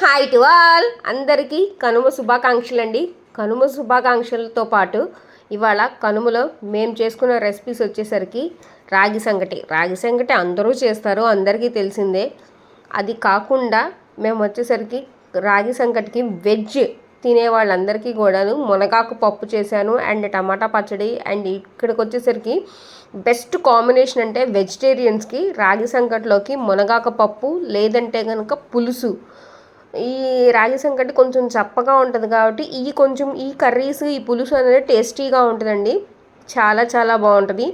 Hi to all అందరికీ కనుమ శుభాకాంక్షలు అండి కనుమ శుభాకాంక్షలతో పాటు ఇవాళ కనుమలో మేము చేసుకున్న రెసిపీస్ వచ్చేసరికి రాగి సంగటి. రాగి సంగటి అందరూ చేస్తారు అందరికీ తెలిసిందే. అది కాకుండా మేము వచ్చేసరికి రాగి సంగటికి వెజ్ తినే వాళ్ళందరికీ కూడాను మునగాకు పప్పు చేశాను అండ్ టమాటా పచ్చడి అండ్ ఇక్కడికి వచ్చేసరికి బెస్ట్ కాంబినేషన్ అంటే వెజిటేరియన్స్కి రాగి సంకట్లోకి మునగాకు పప్పు లేదంటే కనుక పులుసు. ఈ రాగి సంకటి కొంచెం చప్పగా ఉంటుంది కాబట్టి ఈ కొంచెం ఈ కర్రీస్ ఈ పులుసు అనేది టేస్టీగా ఉంటుందండి. చాలా చాలా బాగుంటుంది.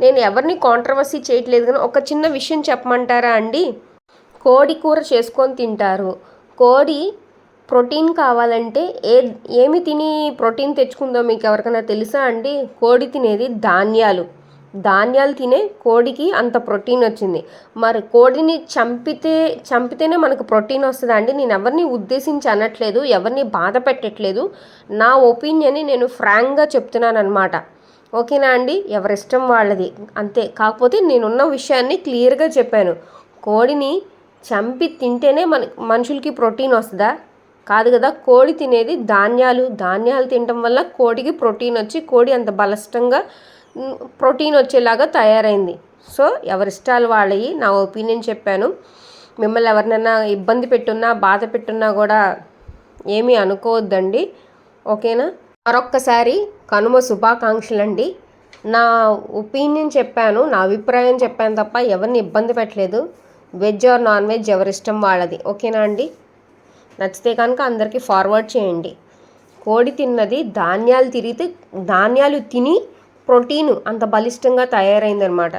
నేను ఎవరిని కాంట్రవర్సీ చేయట్లేదు కానీ ఒక చిన్న విషయం చెప్పమంటారా అండి? కోడి కూర చేసుకొని తింటారు. కోడి ప్రోటీన్ కావాలంటే ఏ ఏమి తిని ప్రోటీన్ తెచ్చుకుందో మీకు ఎవరికైనా తెలుసా అండి? కోడి తినేది ధాన్యాలు. ధాన్యాలు తినే కోడికి అంత ప్రోటీన్ వచ్చింది. మరి కోడిని చంపితే చంపితేనే మనకు ప్రోటీన్ వస్తుందా అండి? నేను ఎవరిని ఉద్దేశించి అనట్లేదు ఎవరిని బాధ పెట్టట్లేదు. నా ఒపీనియన్ని నేను ఫ్రాంక్గా చెప్తున్నాను అనమాట ఓకేనా అండి? ఎవరిష్టం వాళ్ళది. అంతే. కాకపోతే నేనున్న విషయాన్ని క్లియర్గా చెప్పాను. కోడిని చంపి తింటేనే మన మనుషులకి ప్రోటీన్ వస్తుందా? కాదు కదా. కోడి తినేది ధాన్యాలు. ధాన్యాలు తినడం వల్ల కోడికి ప్రోటీన్ వచ్చి కోడి అంత బలష్టంగా ప్రోటీన్ వచ్చేలాగా తయారైంది. సో ఎవరిష్టాలు వాళ్ళవి నా ఒపీనియన్ చెప్పాను. మిమ్మల్ని ఎవరినైనా ఇబ్బంది పెట్టున్నా బాధ పెట్టున్నా కూడా ఏమీ అనుకోవద్దండి. ఓకేనా? మరొక్కసారి కనుమ శుభాకాంక్షలు అండి నా ఒపీనియన్ చెప్పాను నా అభిప్రాయం చెప్పాను తప్ప ఎవరిని ఇబ్బంది పెట్టలేదు. వెజ్ ఆర్ నాన్ వెజ్ ఎవరిష్టం వాళ్ళది. ఓకేనా అండి? నచ్చితే కనుక అందరికీ ఫార్వర్డ్ చేయండి. కోడి తిన్నది ధాన్యాలు తిరిగితే ధాన్యాలు తిని ప్రోటీన్ అంత బలిష్టంగా తయారైందనమాట.